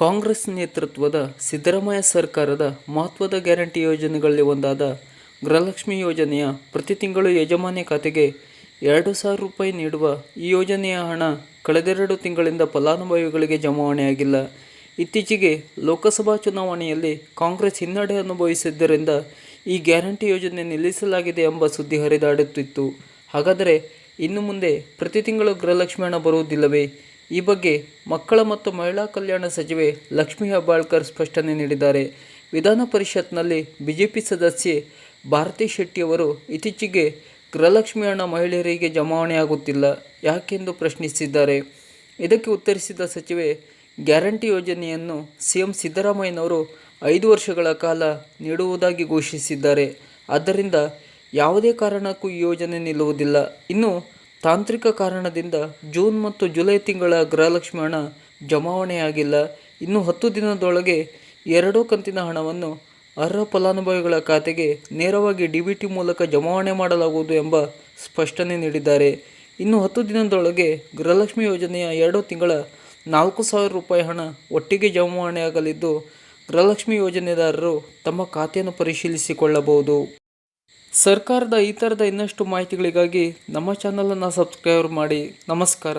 ಕಾಂಗ್ರೆಸ್ ನೇತೃತ್ವದ ಸಿದ್ದರಾಮಯ್ಯ ಸರ್ಕಾರದ ಮಹತ್ವದ ಗ್ಯಾರಂಟಿ ಯೋಜನೆಗಳಲ್ಲಿ ಒಂದಾದ ಗೃಹಲಕ್ಷ್ಮಿ ಯೋಜನೆಯ ಪ್ರತಿ ತಿಂಗಳು ಯಜಮಾನಿ ಖಾತೆಗೆ ಎರಡು ಸಾವಿರ ರೂಪಾಯಿ ನೀಡುವ ಈ ಯೋಜನೆಯ ಹಣ ಕಳೆದೆರಡು ತಿಂಗಳಿಂದ ಫಲಾನುಭವಿಗಳಿಗೆ ಜಮಾವಣೆಯಾಗಿಲ್ಲ. ಇತ್ತೀಚೆಗೆ ಲೋಕಸಭಾ ಚುನಾವಣೆಯಲ್ಲಿ ಕಾಂಗ್ರೆಸ್ ಹಿನ್ನಡೆ ಅನುಭವಿಸಿದ್ದರಿಂದ ಈ ಗ್ಯಾರಂಟಿ ಯೋಜನೆ ನಿಲ್ಲಿಸಲಾಗಿದೆ ಎಂಬ ಸುದ್ದಿ ಹರಿದಾಡುತ್ತಿತ್ತು. ಹಾಗಾದರೆ ಇನ್ನು ಮುಂದೆ ಪ್ರತಿ ತಿಂಗಳು ಗೃಹಲಕ್ಷ್ಮಿ ಹಣ ಬರುವುದಿಲ್ಲವೇ? ಈ ಬಗ್ಗೆ ಮಕ್ಕಳ ಮತ್ತು ಮಹಿಳಾ ಕಲ್ಯಾಣ ಸಚಿವೆ ಲಕ್ಷ್ಮೀ ಹೆಬ್ಬಾಳ್ಕರ್ ಸ್ಪಷ್ಟನೆ ನೀಡಿದ್ದಾರೆ. ವಿಧಾನ ಪರಿಷತ್ನಲ್ಲಿ ಬಿಜೆಪಿ ಸದಸ್ಯೆ ಭಾರತಿ ಶೆಟ್ಟಿಯವರು ಇತ್ತೀಚೆಗೆ ಗೃಹಲಕ್ಷ್ಮಿ ಹಣ ಮಹಿಳೆಯರಿಗೆ ಜಮಾವಣೆಯಾಗುತ್ತಿಲ್ಲ ಯಾಕೆಂದು ಪ್ರಶ್ನಿಸಿದ್ದಾರೆ. ಇದಕ್ಕೆ ಉತ್ತರಿಸಿದ ಸಚಿವೆ, ಗ್ಯಾರಂಟಿ ಯೋಜನೆಯನ್ನು ಸಿಎಂ ಸಿದ್ದರಾಮಯ್ಯನವರು ಐದು ವರ್ಷಗಳ ಕಾಲ ನೀಡುವುದಾಗಿ ಘೋಷಿಸಿದ್ದಾರೆ. ಆದ್ದರಿಂದ ಯಾವುದೇ ಕಾರಣಕ್ಕೂ ಈ ಯೋಜನೆ ನಿಲ್ಲುವುದಿಲ್ಲ. ಇನ್ನು ತಾಂತ್ರಿಕ ಕಾರಣದಿಂದ ಜೂನ್ ಮತ್ತು ಜುಲೈ ತಿಂಗಳ ಗೃಹಲಕ್ಷ್ಮಿ ಹಣ ಜಮಾವಣೆಯಾಗಿಲ್ಲ. ಇನ್ನು ಹತ್ತು ದಿನದೊಳಗೆ ಎರಡೂ ಕಂತಿನ ಹಣವನ್ನು ಅರ್ಹ ಫಲಾನುಭವಿಗಳ ಖಾತೆಗೆ ನೇರವಾಗಿ ಡಿ ಬಿ ಟಿ ಮೂಲಕ ಜಮಾವಣೆ ಮಾಡಲಾಗುವುದು ಎಂಬ ಸ್ಪಷ್ಟನೆ ನೀಡಿದ್ದಾರೆ. ಇನ್ನು ಹತ್ತು ದಿನದೊಳಗೆ ಗೃಹಲಕ್ಷ್ಮಿ ಯೋಜನೆಯ ಎರಡು ತಿಂಗಳ ನಾಲ್ಕು ಸಾವಿರ ರೂಪಾಯಿ ಹಣ ಒಟ್ಟಿಗೆ ಜಮಾವಣೆಯಾಗಲಿದ್ದು, ಗೃಹಲಕ್ಷ್ಮಿ ಯೋಜನೆದಾರರು ತಮ್ಮ ಖಾತೆಯನ್ನು ಪರಿಶೀಲಿಸಿಕೊಳ್ಳಬಹುದು. ಸರ್ಕಾರದ ಈ ಥರದ ಇನ್ನಷ್ಟು ಮಾಹಿತಿಗಳಿಗಾಗಿ ನಮ್ಮ ಚಾನಲನ್ನು ಸಬ್ಸ್ಕ್ರೈಬ್ ಮಾಡಿ ನಮಸ್ಕಾರ.